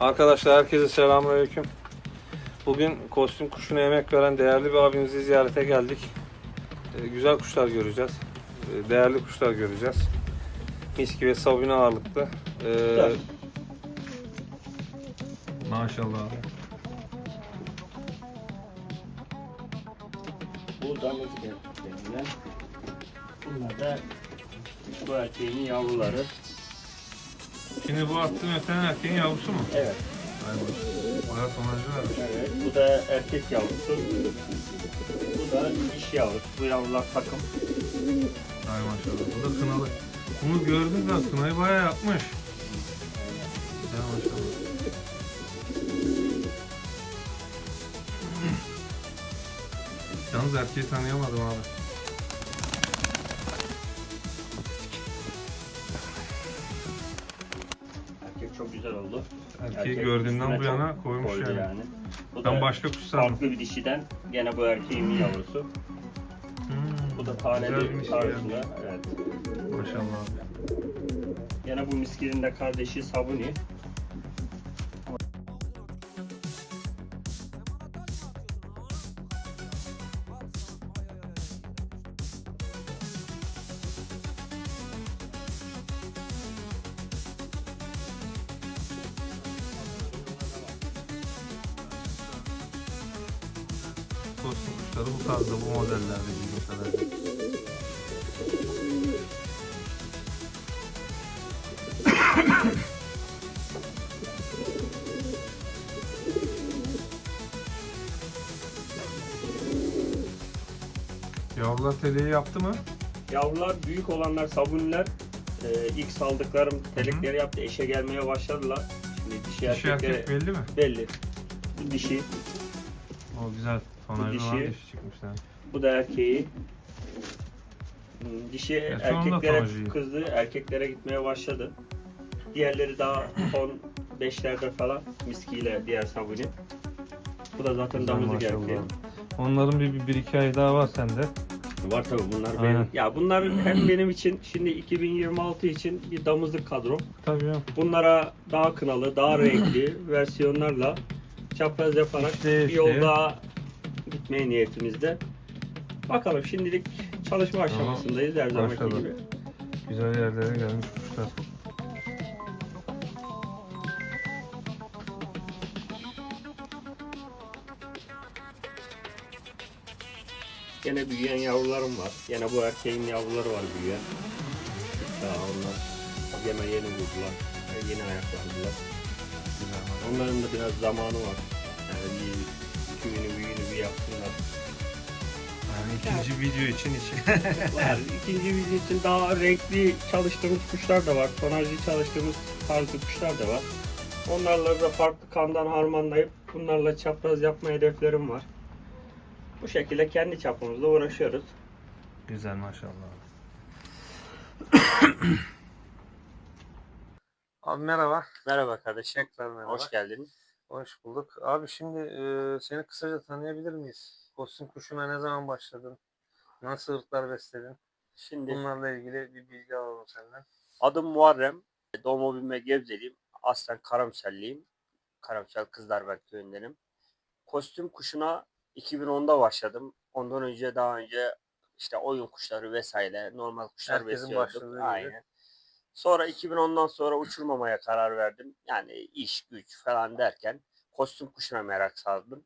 Arkadaşlar herkese selamünaleyküm. Bugün kostüm kuşuna emek veren değerli bir abimizi ziyarete geldik. Ee, güzel kuşlar göreceğiz. Ee, değerli kuşlar göreceğiz. Miski ve sabine ağırlıklı. Ee, maşallah. Bu damızlık erkeklerinden. Bunlar da bu erkeğin yavruları. Şimdi bu attığın öten erkeğin yavrusu mu? Evet. Ay Bayağı tonajlı vermiş. Evet. Bu da erkek yavrusu. Bu da dişi yavrusu. Bu yavrular takım. Ay maşallah. Bu da kınalı. Bunu gördüm da kınayı bayağı yapmış. Ya maşallah. Yalnız erkeği tanıyamadım abi. Erkek gördüğümden bu yana koymuş koydu yani. Bu Ben da başka kuş sandım. farklı bir dişiden. Gene bu erkeğin bir yavrusu. Hmm, Bu da taneli miski tarzında. yani. Evet. Maşallah. Gene bu miskinin de kardeşi Sabuni. Kostüm kuşları bu tarzda bu modellerde bildiğim kadarıyla. Yavrular teleyi yaptı mı? Yavrular büyük olanlar sabuniler. Ee, ilk saldıklarım telekleri yaptı. Eşe gelmeye başladılar. Şimdi dişi, Dişi erkekleri erkek belli mi? belli. Dişi, O güzel. Tonajlı dişi. olan dişi çıkmışlar. bu da erkeği. Hmm, Dişi da erkeklere kızdı, erkeklere gitmeye başladı. Diğerleri daha son beşlerde falan miskiyle diğer sabuni. Bu da zaten Güzel damızlık maşallah. erkeği. Onların bir, bir, bir iki ay daha var sende. Var tabii bunlar Aynen. benim. Ya bunlar hem benim için şimdi 2026 için bir damızlık kadro. Tabii ya. Bunlara daha kınalı, daha renkli versiyonlarla çapraz yaparak İşte, bir işte. yolda gitmeye niyetimizde. Bakalım şimdilik çalışma aşamasındayız her zamanki başladı. gibi. Güzel yerlere gelmiş kuşlar. Gene büyüyen yavrularım var. Gene bu erkeğin yavruları var büyüyen. Daha onlar yeme yeni vurdular. Yeni ayaklandılar. Onların da biraz zamanı var. Yapsınlar. Yani ikinci video için için. Var. İkinci video için daha renkli çalıştığımız kuşlar da var. Tonajlı çalıştığımız tarzı kuşlar da var. Onlarla da farklı kandan harmanlayıp bunlarla çapraz yapma hedeflerim var. Bu şekilde kendi çapımızda uğraşıyoruz. Güzel maşallah. Abi merhaba. Merhaba kardeşim. Tekrar merhaba. Hoş geldin. Hoş bulduk. Abi şimdi e, seni kısaca tanıyabilir miyiz? Kostüm kuşuna ne zaman başladın? Nasıl ırklar besledin? Şimdi Bunlarla ilgili bir bilgi alalım senden. adım Muharrem. Doğma büyüme Gebzeliyim. Aslen Karamselliyim. Karamsel Kızlarberk köyündenim. Kostüm kuşuna 2010'da başladım. Ondan önce daha önce işte oyun kuşları vesaire normal kuşlar Herkesin besliyorduk. başladığı gibi. Aynen. Sonra 2010'dan sonra uçurmamaya karar verdim. Yani iş güç falan derken kostüm kuşuna merak sardım.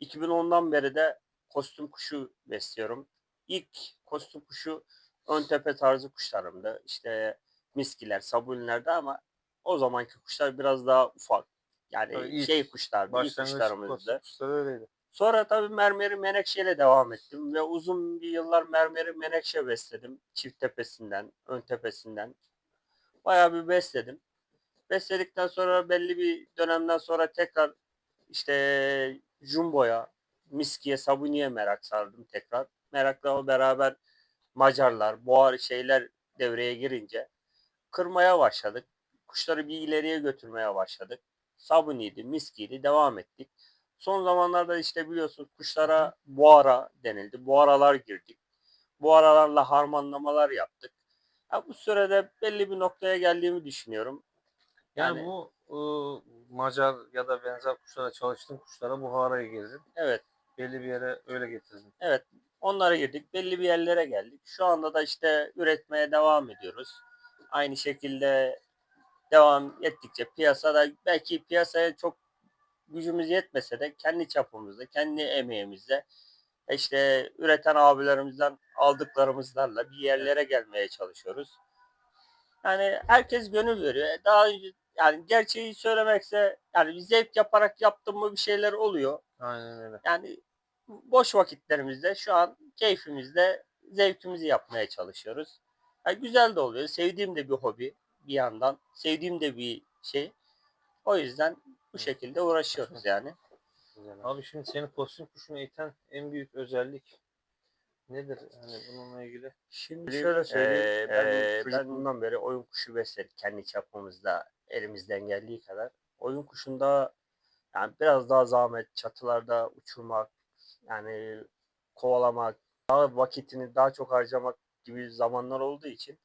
2010'dan beri de kostüm kuşu besliyorum. İlk kostüm kuşu ön tepe tarzı kuşlarımdı. İşte miskiler, sabunilerdi ama o zamanki kuşlar biraz daha ufak. Yani Tabii şey kuşlardı, ilk kuşlarımızdı. kuşları öyleydi. Sonra tabii mermeri menekşeyle devam ettim ve uzun bir yıllar mermeri menekşe besledim. Çift tepesinden, ön tepesinden. Bayağı bir besledim. Besledikten sonra belli bir dönemden sonra tekrar işte Jumbo'ya, Miski'ye, Sabuni'ye merak sardım tekrar. Merakla beraber Macarlar, Boğar şeyler devreye girince kırmaya başladık. Kuşları bir ileriye götürmeye başladık. Sabuni'ydi, Miski'ydi, devam ettik. Son zamanlarda işte biliyorsunuz kuşlara buara denildi. Buaralar girdik. Buaralarla harmanlamalar yaptık. Ya bu sürede belli bir noktaya geldiğimi düşünüyorum. Yani, Yani- bu e, Macar ya da benzer kuşlara çalıştığın kuşlara bu haraya girdin. Evet. Belli bir yere öyle getirdin. Evet. Onlara girdik. Belli bir yerlere geldik. Şu anda da işte üretmeye devam ediyoruz. Aynı şekilde devam ettikçe piyasada belki piyasaya çok gücümüz yetmese de kendi çapımızda, kendi emeğimizle işte üreten abilerimizden aldıklarımızlarla bir yerlere gelmeye çalışıyoruz. Yani herkes gönül veriyor. Daha önce yani gerçeği söylemekse yani bir zevk yaparak yaptım mı bir şeyler oluyor. Aynen öyle. Yani boş vakitlerimizde şu an keyfimizde zevkimizi yapmaya çalışıyoruz. Yani güzel de oluyor. Sevdiğim de bir hobi bir yandan. Sevdiğim de bir şey. O yüzden bu şekilde uğraşıyoruz yani. Abi şimdi seni kostüm kuşuna iten en büyük özellik nedir? Hani bununla ilgili. Şimdi şöyle söyleyeyim, ben Ee, ben çocukluğumdan beri oyun kuşu besledik kendi çapımızda elimizden geldiği kadar. Oyun kuşunda yani biraz daha zahmet çatılarda uçurmak yani kovalamak daha vakitini daha çok harcamak gibi zamanlar olduğu için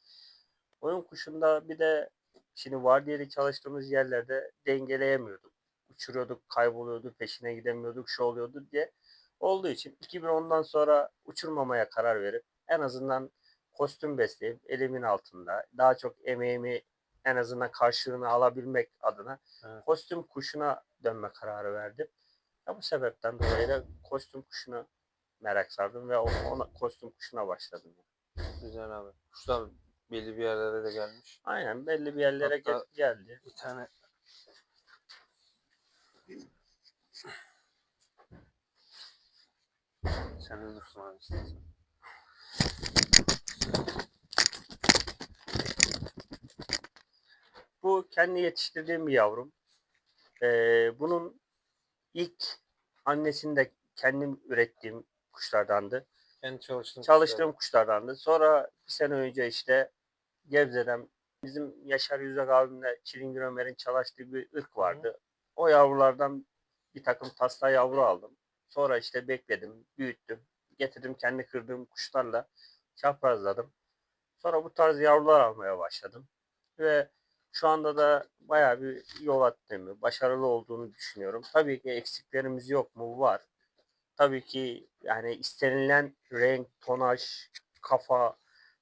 oyun kuşunda bir de şimdi vardiyeli çalıştığımız yerlerde dengeleyemiyorduk. Uçuruyorduk, kayboluyordu, peşine gidemiyorduk, şu oluyordu diye olduğu için 2010'dan sonra uçurmamaya karar verip en azından kostüm besleyip elimin altında daha çok emeğimi en azından karşılığını alabilmek adına Evet. kostüm kuşuna dönme kararı verdim. Ya bu sebepten dolayı da kostüm kuşuna merak sardım ve ona, ona kostüm kuşuna başladım. Güzel abi. Kuşlar belli bir yerlere de gelmiş. Aynen belli bir yerlere Hatta- gel- geldi. Bir tane sen de dursun abi istersen. Bu kendi yetiştirdiğim bir yavrum. Ee, bunun ilk annesini de kendim ürettiğim kuşlardandı. Kendi çalıştığın Çalıştığım kuşlardandı. Sonra bir sene önce işte Gebze'den bizim Yaşar Yüzek abimle Çilingir Ömer'in çalıştığı bir ırk vardı. O yavrulardan bir takım tasla yavru aldım. Sonra işte bekledim, büyüttüm. Getirdim kendi kırdığım kuşlarla çaprazladım. Sonra bu tarz yavrular almaya başladım. Ve şu anda da bayağı bir yol attığımı, başarılı olduğunu düşünüyorum. Tabii ki eksiklerimiz yok mu? Var. Tabii ki yani istenilen renk, tonaj, kafa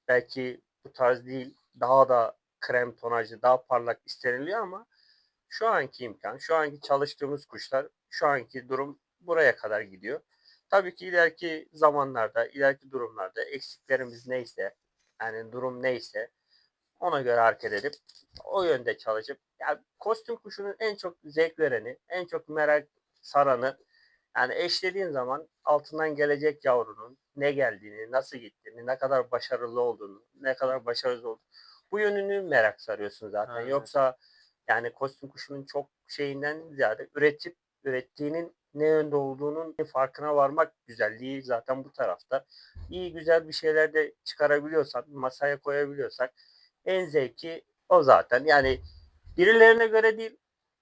belki bu tarz değil. Daha da krem tonajlı, daha parlak isteniliyor ama şu anki imkan, şu anki çalıştığımız kuşlar, şu anki durum buraya kadar gidiyor. Tabii ki ileriki zamanlarda, ileriki durumlarda eksiklerimiz neyse, yani durum neyse ona göre hareket edip o yönde çalışıp yani kostüm kuşunun en çok zevk vereni, en çok merak saranı yani eşlediğin zaman altından gelecek yavrunun ne geldiğini, nasıl gittiğini, ne kadar başarılı olduğunu, ne kadar başarısız olduğunu bu yönünü merak sarıyorsun zaten. Aynen. Yoksa yani kostüm kuşunun çok şeyinden ziyade üretip ürettiğinin ne yönde olduğunun farkına varmak güzelliği zaten bu tarafta. İyi güzel bir şeyler de çıkarabiliyorsak, masaya koyabiliyorsak en zevki o zaten. Yani birilerine göre değil,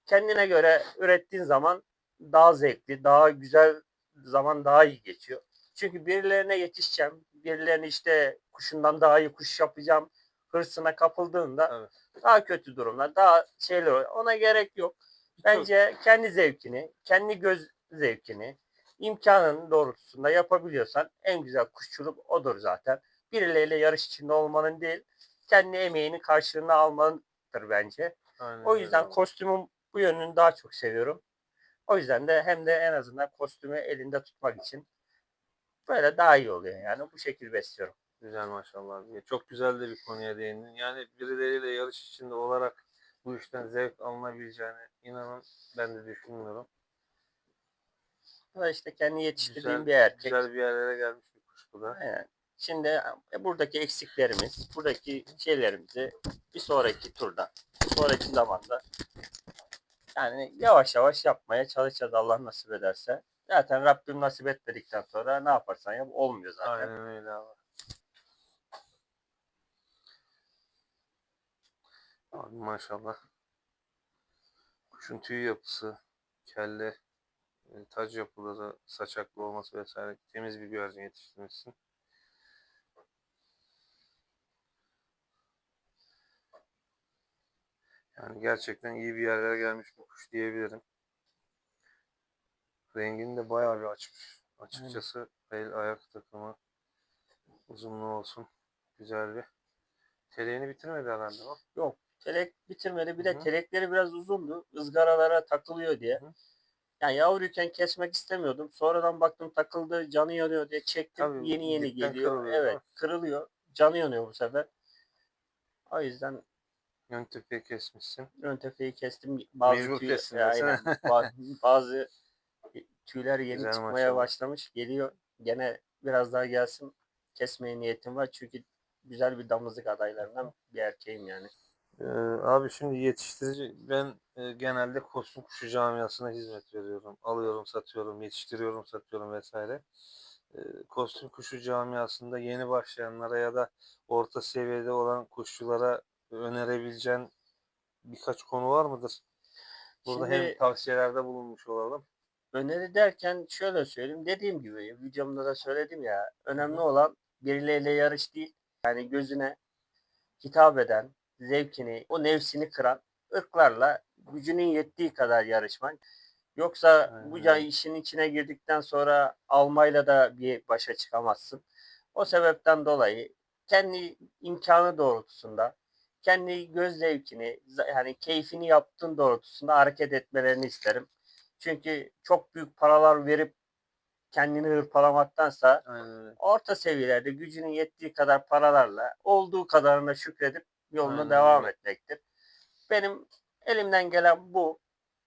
kendine göre ürettiğin zaman daha zevkli, daha güzel zaman daha iyi geçiyor. Çünkü birilerine yetişeceğim, birilerine işte kuşundan daha iyi kuş yapacağım hırsına kapıldığında Evet. daha kötü durumlar, daha şeyler oluyor. Ona gerek yok. Bence kendi zevkini, kendi göz zevkini, imkanın doğrultusunda yapabiliyorsan en güzel kuşçuluk odur zaten. Birileriyle yarış içinde olmanın değil, kendi emeğinin karşılığını almanındır bence. Aynen O öyle yüzden abi. kostümün bu yönünü daha çok seviyorum. O yüzden de hem de en azından kostümü elinde tutmak için böyle daha iyi oluyor yani bu şekilde besliyorum. Güzel maşallah. Çok güzel de bir konuya değindin. Yani birileriyle yarış içinde olarak bu işten zevk alınabileceğini inanın ben de düşünmüyorum. Bu da işte kendi yetiştirdiğim Güzel, bir erkek. güzel bir yerlere gelmiş bir kuş bu da. Aynen. Şimdi e, buradaki eksiklerimiz, buradaki şeylerimizi bir sonraki turda, bir sonraki zamanda yani yavaş yavaş yapmaya çalışacağız Allah nasip ederse. Zaten Rabbim nasip etmedikten sonra ne yaparsan yap olmuyor zaten. Aynen öyle abi. Abi maşallah. Kuşun tüy yapısı, kelle, e, tac yapıları, saçaklı olması vesaire temiz bir güvercin yetiştirmişsin. Yani gerçekten iyi bir yerlere gelmiş bir kuş diyebilirim. Rengini de bayağı bir açmış. Açıkçası el ayak takımı uzunluğu olsun. Güzel bir. Teleğini bitirmedi herhalde o. Yok. Telek bitirmedi. Bir de hı. telekleri biraz uzundu. ızgaralara takılıyor diye. Hı hı. Yani yavruyken kesmek istemiyordum. Sonradan baktım takıldı, canı yanıyor diye çektim. Tabii, yeni yeni geliyor. kırılıyor, Evet, kırılıyor. Canı yanıyor bu sefer. O yüzden Ön tepeyi kesmişsin. ön tepeyi kestim. Bazı Mecbur tüy- kestin Aynen. bazı tüyler yeni Güzel çıkmaya maşallah. başlamış. Geliyor. Gene biraz daha gelsin. Kesmeye niyetim var. Çünkü güzel bir damızlık adaylarından bir erkeğim yani. Ee, abi şimdi yetiştirici ben e, genelde kostüm kuşu camiasına hizmet veriyorum. Alıyorum, satıyorum, yetiştiriyorum, satıyorum vesaire. Ee, kostüm kuşu camiasında yeni başlayanlara ya da orta seviyede olan kuşçulara önerebileceğin birkaç konu var mıdır? Burada hem Şimdi- tavsiyelerde bulunmuş olalım. Öneri derken şöyle söyleyeyim. Dediğim gibi videomda da söyledim ya. Önemli olan birileriyle yarış değil. Yani gözüne hitap eden, zevkini, o nefsini kıran ırklarla gücünün yettiği kadar yarışmak. Yoksa bu Aynen öyle. işin içine girdikten sonra almayla da bir başa çıkamazsın. O sebepten dolayı kendi imkanı doğrultusunda, kendi göz zevkini, yani keyfini yaptığın doğrultusunda hareket etmelerini isterim. Çünkü çok büyük paralar verip kendini hırpalamaktansa Aynen orta seviyelerde gücünün yettiği kadar paralarla olduğu kadarına şükredip yoluna Aynen devam etmektir. Benim elimden gelen bu.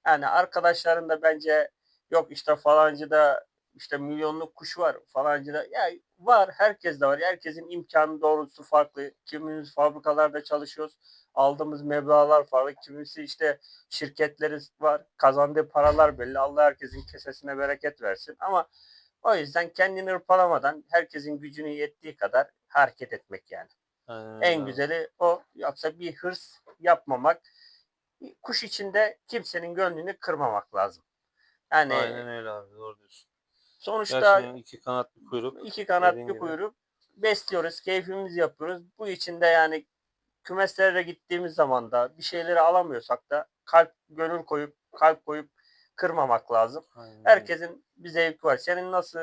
Yani arkadaşların da bence yok işte falancıda işte milyonluk kuş var falancıda ya var herkes de var. Herkesin imkanı doğrultusu farklı. Kimimiz fabrikalarda çalışıyoruz. Aldığımız meblağlar farklı. Kimisi işte şirketleri var. Kazandığı paralar belli. Allah herkesin kesesine bereket versin. Ama o yüzden kendini hırpalamadan herkesin gücünün yettiği kadar hareket etmek yani. Aynen En güzeli o. Yoksa bir hırs yapmamak. Kuş içinde kimsenin gönlünü kırmamak lazım. Yani Aynen öyle abi doğru diyorsun. sonuçta Gerçekten iki kanat bir kuyruk. iki kanat bir gibi. kuyruk besliyoruz, keyfimizi yapıyoruz. Bu içinde yani kümeslere gittiğimiz zaman da bir şeyleri alamıyorsak da kalp, gönül koyup, kalp koyup kırmamak lazım. Aynen. Herkesin bir zevki var. Senin nasıl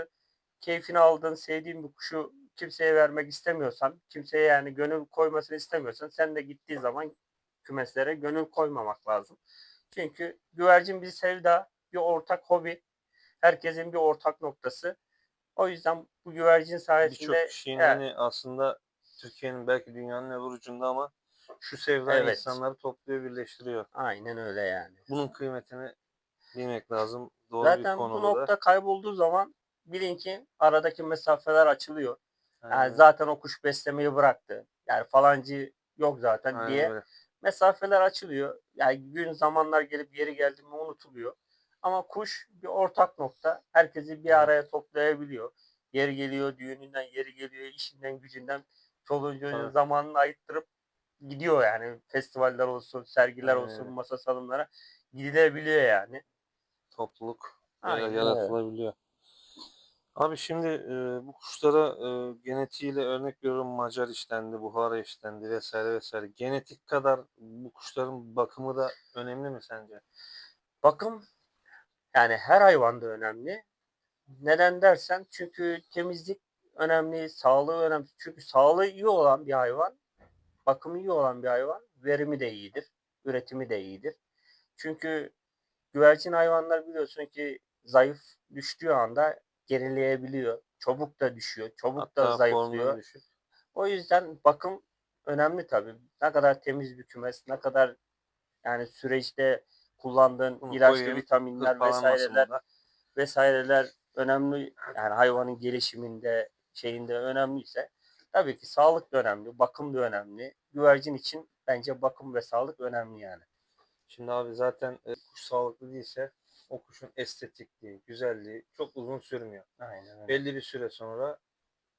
keyfini aldığın, sevdiğin bir kuşu kimseye vermek istemiyorsan, kimseye yani gönül koymasını istemiyorsan sen de gittiği zaman kümeslere gönül koymamak lazım. Çünkü güvercin bir sevda, bir ortak hobi. Herkesin bir ortak noktası. O yüzden bu güvercin Birçok sayesinde kişinin evet, hani aslında Türkiye'nin belki dünyanın öbür ucunda ama şu sevda Evet. insanları topluyor, birleştiriyor. aynen öyle yani. Bunun kıymetini bilmek lazım. Doğru Zaten bir bu konu nokta kaybolduğu zaman bilin ki aradaki mesafeler açılıyor. Yani Aynen, zaten o kuş beslemeyi bıraktı. Yani falancı yok zaten aynen diye öyle. mesafeler açılıyor. Yani gün zamanlar gelip yeri geldi mi unutuluyor. Ama kuş bir ortak nokta. Herkesi bir araya toplayabiliyor. Yeri geliyor düğününden, yeri geliyor işinden, gücünden, çoluğun çocuğun zamanını ayıttırıp gidiyor yani. Festivaller olsun, sergiler Aynen olsun, masa salonlara gidilebiliyor yani. Topluluk Aynen yaratılabiliyor. Abi şimdi e, bu kuşlara e, genetiğiyle örnek veriyorum Macar işlendi, Buhara işlendi vesaire vesaire. Genetik kadar bu kuşların bakımı da önemli mi sence? Bakım yani her hayvanda önemli. Neden dersen çünkü temizlik önemli, sağlığı önemli. Çünkü sağlığı iyi olan bir hayvan, bakımı iyi olan bir hayvan, verimi de iyidir, üretimi de iyidir. Çünkü güvercin hayvanlar biliyorsun ki zayıf düştüğü anda gerileyebiliyor. Çabuk da düşüyor, çabuk da Hatta zayıflıyor. formları düşük. O yüzden bakım önemli tabii. Ne kadar temiz bir kümes, ne kadar yani süreçte kullandığın Bunu ilaçlı vitaminler vesaireler da. vesaireler önemli yani hayvanın gelişiminde şeyinde önemliyse tabii ki sağlık da önemli, bakım da önemli. Güvercin için bence bakım ve sağlık önemli yani. Şimdi abi zaten e, kuş sağlıklı değilse o kuşun estetikliği, güzelliği çok uzun sürmüyor. Aynen öyle. Belli bir süre sonra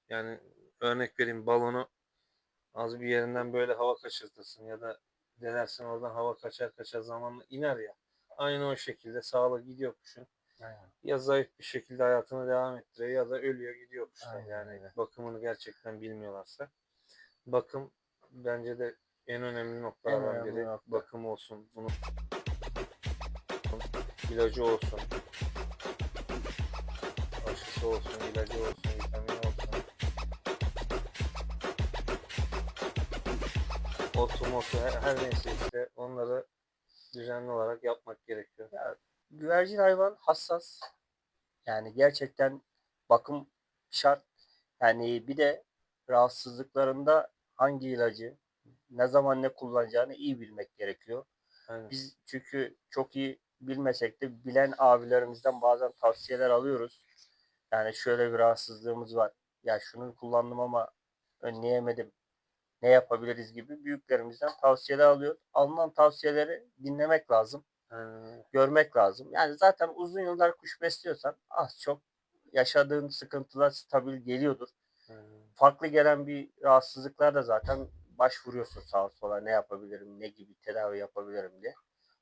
yani örnek vereyim balonu az bir yerinden böyle hava kaçırtırsın ya da denersin oradan hava kaçar kaçar zamanla iner ya. Aynı o şekilde sağlık gidiyor kuşun. Aynen. Ya zayıf bir şekilde hayatını devam ettiriyor ya da ölüyor gidiyor kuşlar. Aynen yani öyle. bakımını gerçekten bilmiyorlarsa. Bakım bence de en önemli noktalardan En önemli biri nokta. bakım olsun. Bunun ilacı olsun. Aşısı olsun, ilacı olsun, vitamini olsun. Otu motu her, her neyse işte onları düzenli olarak yapmak gerekiyor. Güvercin hayvan hassas. Yani gerçekten bakım şart. Yani bir de rahatsızlıklarında hangi ilacı ne zaman ne kullanacağını iyi bilmek gerekiyor. Aynen. Biz çünkü çok iyi bilmesek de bilen abilerimizden bazen tavsiyeler alıyoruz. Yani şöyle bir rahatsızlığımız var. Ya şunu kullandım ama önleyemedim. Ne yapabiliriz gibi büyüklerimizden tavsiyeler alıyor. Alınan tavsiyeleri dinlemek lazım öyle. görmek lazım. Yani zaten uzun yıllar kuş besliyorsan az çok yaşadığın sıkıntılar stabil geliyordur. Aynen. Farklı gelen bir rahatsızlıklar da zaten başvuruyorsun sağa sola ne yapabilirim, ne gibi tedavi yapabilirim diye.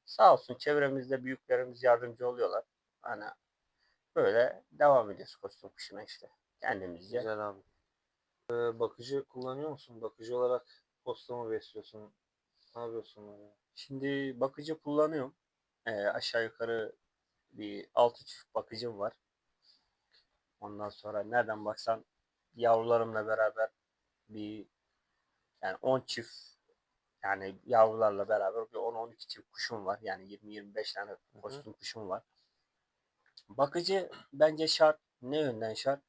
Sağ olsun çevremizde büyüklerimiz yardımcı oluyorlar. Hani böyle devam ediyoruz kostüm kuşuna işte. Kendimizce. Güzel abi. Ee, bakıcı kullanıyor musun? Bakıcı olarak posta mı besliyorsun? Ne yapıyorsun böyle? Şimdi bakıcı kullanıyorum. Ee, aşağı yukarı bir 6 çift bakıcım var. Ondan sonra nereden baksan yavrularımla beraber bir yani 10 çift yani yavrularla beraber bir 10-12 çift kuşum var. Yani 20-25 tane kostüm kuşum var. Bakıcı bence şart. Ne yönden şart?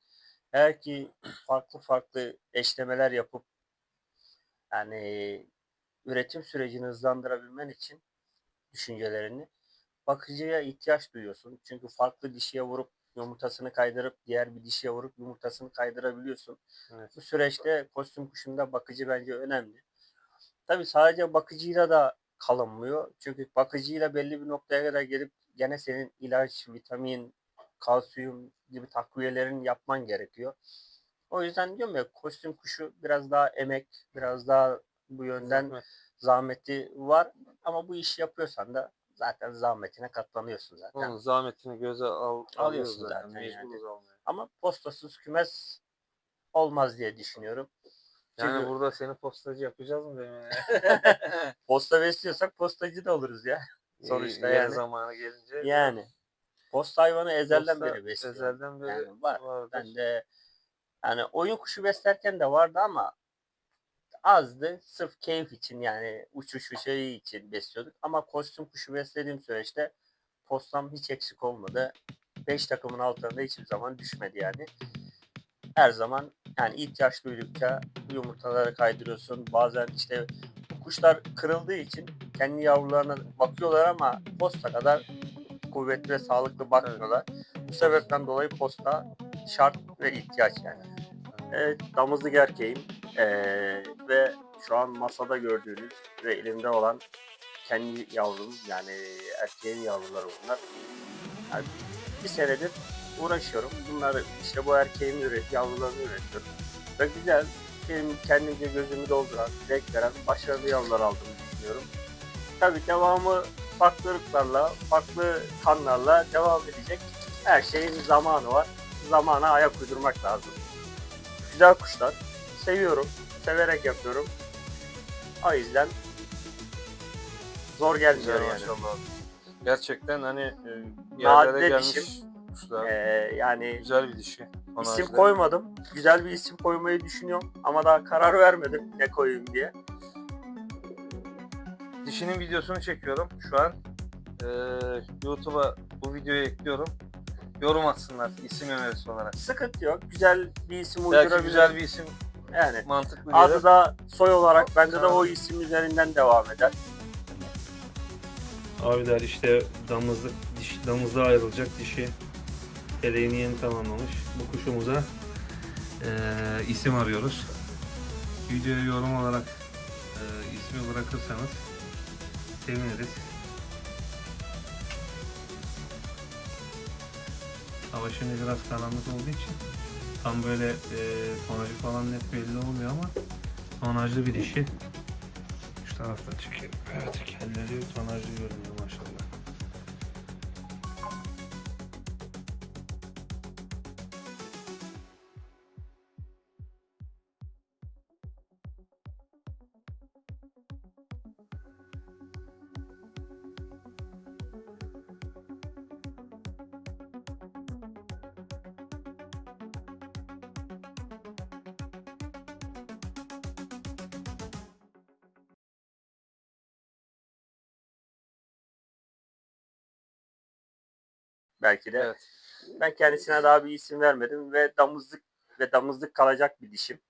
Eğer ki farklı farklı eşlemeler yapıp yani üretim sürecini hızlandırabilmen için düşüncelerini bakıcıya ihtiyaç duyuyorsun. Çünkü farklı dişiye vurup yumurtasını kaydırıp diğer bir dişiye vurup yumurtasını kaydırabiliyorsun. Evet. Bu süreçte kostüm kuşunda bakıcı bence önemli. Tabii sadece bakıcıyla da kalınmıyor. Çünkü bakıcıyla belli bir noktaya kadar gelip gene senin ilaç, vitamin, kalsiyum gibi takviyelerin yapman gerekiyor. O yüzden diyorum ya kostüm kuşu biraz daha emek, biraz daha bu yönden Zahmet. zahmeti var. Ama bu işi yapıyorsan da zaten zahmetine katlanıyorsun zaten. Onun zahmetini göze al, Alıyorsun zaten. zaten yani. Almaya. Ama postasız kümes olmaz diye düşünüyorum. Yani Çünkü- burada seni postacı yapacağız mı demin? Posta besliyorsak postacı da oluruz ya. Sonuçta Yer yani. zamanı gelince. Yani. Posta hayvanı ezelden posta beri besliyorum. Ezelden beri Yani var. vardır. Ben de yani oyun kuşu beslerken de vardı ama azdı. Sırf keyif için yani uçuş şeyi için besliyorduk. Ama kostüm kuşu beslediğim süreçte postam hiç eksik olmadı. 5 takımın altında hiçbir zaman düşmedi yani. Her zaman yani ihtiyaç duydukça yumurtaları kaydırıyorsun. Bazen işte kuşlar kırıldığı için kendi yavrularına bakıyorlar ama posta kadar kuvvetli ve sağlıklı bakmıyorlar. Bu sebepten dolayı posta şart ve ihtiyaç yani. Evet, damızlık erkeğim Ee, ve şu an masada gördüğünüz ve elimde olan kendi yavrum yani erkeğin yavruları bunlar. Yani bir senedir uğraşıyorum. Bunları işte bu erkeğin üret, yavrularını üretiyorum. Ve güzel, benim kendimce gözümü dolduran, zevk veren başarılı yavrular aldığımı düşünüyorum. Tabii devamı farklı ırklarla, farklı kanlarla devam edecek. Her şeyin zamanı var. Zamana ayak uydurmak lazım. Güzel kuşlar. Seviyorum. Severek yapıyorum. O yüzden zor gelmiyor yani. maşallah. Gerçekten hani e, yerlere Nadide gelmiş dişim. Kuşlar. Ee, yani Güzel bir dişi. isim Tonajlı. koymadım. Güzel bir isim koymayı düşünüyorum. Ama daha karar vermedim ne koyayım diye. Dişinin videosunu çekiyorum şu an. Ee, YouTube'a bu videoyu ekliyorum. Yorum atsınlar isim önerisi olarak. Sıkıntı yok. Güzel bir isim Belki uydurabilirim. güzel bir isim Yani mantıklı adı gelir. da soy olarak bende de o isim üzerinden devam eder. Abiler işte damızlık diş, damızlığa ayrılacak dişi eleğini yeni tamamlamış. Bu kuşumuza eee, isim arıyoruz. Videoya yorum olarak eee, ismi bırakırsanız seviniriz. Hava şimdi biraz karanlık olduğu için tam böyle eee tonajı falan net belli olmuyor ama tonajlı bir dişi. Şu taraftan çekelim. Evet kelleri tonajlı görünüyor belki de. Evet. Ben kendisine daha bir isim vermedim ve damızlık ve damızlık kalacak bir dişim.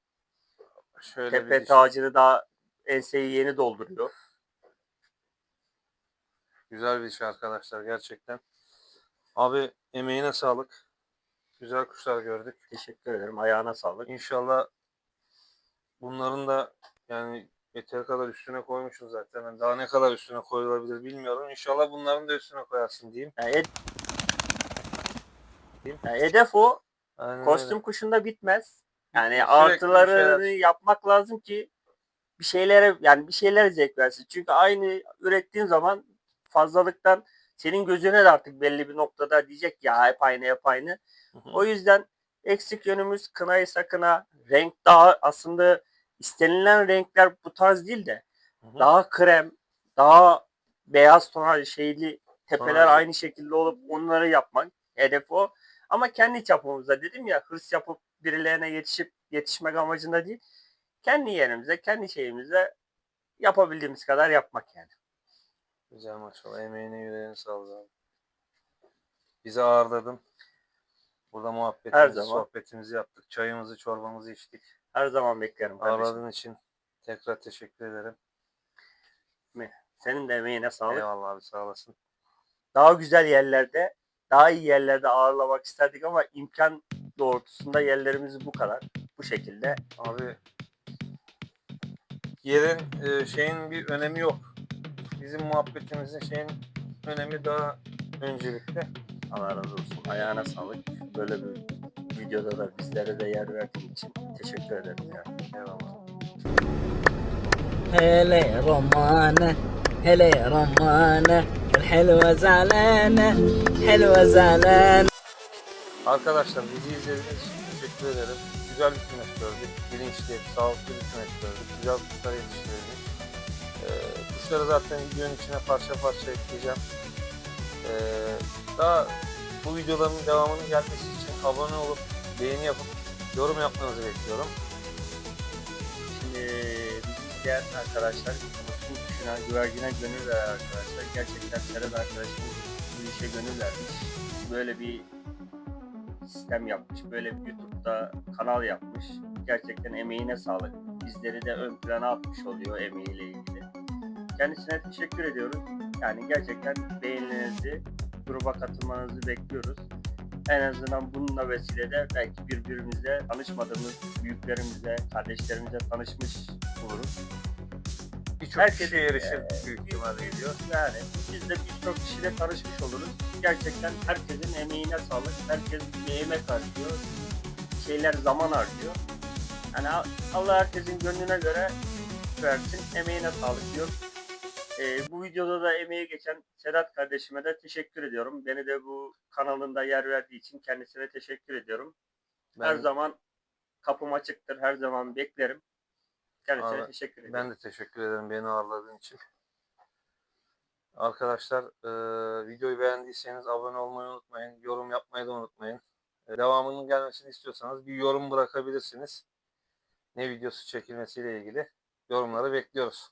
Şöyle Tepe bir tacını daha enseyi yeni dolduruyor. güzel bir iş arkadaşlar gerçekten. Abi emeğine sağlık. Güzel kuşlar gördük. Teşekkür ederim. Ayağına sağlık. İnşallah bunların da yani yeteri kadar üstüne koymuşsun zaten. Yani daha ne kadar üstüne koyulabilir bilmiyorum. İnşallah bunların da üstüne koyarsın diyeyim. Yani, ed- Yani hedef o. Aynen öyle. Kostüm kuşunda bitmez. Yani Sürekli bir artılarını şeyler. yapmak lazım ki bir şeylere yani bir şeyler zevk versin. Çünkü aynı ürettiğin zaman fazlalıktan senin gözüne de artık belli bir noktada diyecek ya hep aynı hep aynı. Hı hı. O yüzden eksik yönümüz kınaysa kına. Renk daha aslında istenilen renkler bu tarz değil de Hı hı. daha krem, daha beyaz tonal şeyli tepeler Tonal. aynı şekilde olup onları yapmak hedef o. Ama kendi çapımızda dedim ya hırs yapıp birilerine yetişip yetişmek amacında değil. Kendi yerimize, kendi şeyimize yapabildiğimiz kadar yapmak yani. Güzel maşallah. Emeğine yüreğine sağlık abi. Bizi ağırladın. Burada muhabbetimizi, zaman. sohbetimizi yaptık. Çayımızı, çorbamızı içtik. Her zaman beklerim kardeşim. Ağırladığın için tekrar teşekkür ederim. Senin de emeğine sağlık. Eyvallah abi sağ olasın. Daha güzel yerlerde, daha iyi yerlerde ağırlamak isterdik ama imkan doğrultusunda yerlerimiz bu kadar. Bu şekilde. Abi yerin e, şeyin bir önemi yok. Bizim muhabbetimizin şeyin önemi daha öncelikli. Allah razı olsun. Ayağına sağlık. Böyle bir videoda da bizlere de yer verdiğin için teşekkür ederim ya. Eyvallah. Hele romane, hele romane. Helva zalene, helva zalene. Arkadaşlar bizi izlediğiniz için teşekkür ederim. Güzel bir güneş gördük. Bilinçli, sağlıklı bir güneş gördük. Güzel kuşlar yetiştirdik. Ee, kuşları zaten videonun içine parça parça ekleyeceğim. Ee, daha bu videoların devamının gelmesi için abone olup beğeni yapıp yorum yapmanızı bekliyorum. Şimdi diğer arkadaşlar Kuşuna, güvercine gönül veren arkadaşlar. Gerçekten Serhat arkadaşımız bu işe gönül vermiş. Böyle bir sistem yapmış. Böyle bir YouTube'da kanal yapmış. Gerçekten emeğine sağlık. Bizleri de ön plana atmış oluyor emeğiyle ilgili. Kendisine teşekkür ediyoruz. Yani gerçekten beğenilerinizi, gruba katılmanızı bekliyoruz. En azından bununla vesilede belki birbirimizle tanışmadığımız büyüklerimizle, kardeşlerimizle tanışmış oluruz. Birçok Herkese- erişir Ee, büyük ihtimalle geliyor. Yani biz de birçok kişiyle tanışmış oluruz. Gerçekten herkesin emeğine sağlık. Herkes bir emek harcıyor. Şeyler zaman harcıyor. Yani Allah herkesin gönlüne göre versin. Emeğine sağlık diyor. Ee, bu videoda da emeği geçen Sedat kardeşime de teşekkür ediyorum. Beni de bu kanalında yer verdiği için kendisine teşekkür ediyorum. Her Ben, zaman kapım açıktır. Her zaman beklerim. Kendisine Abi, teşekkür ediyorum. ben de teşekkür ederim beni ağırladığın için. Arkadaşlar eee, videoyu beğendiyseniz abone olmayı unutmayın. Yorum yapmayı da unutmayın. E, devamının gelmesini istiyorsanız bir yorum bırakabilirsiniz. Ne videosu çekilmesiyle ilgili yorumları bekliyoruz.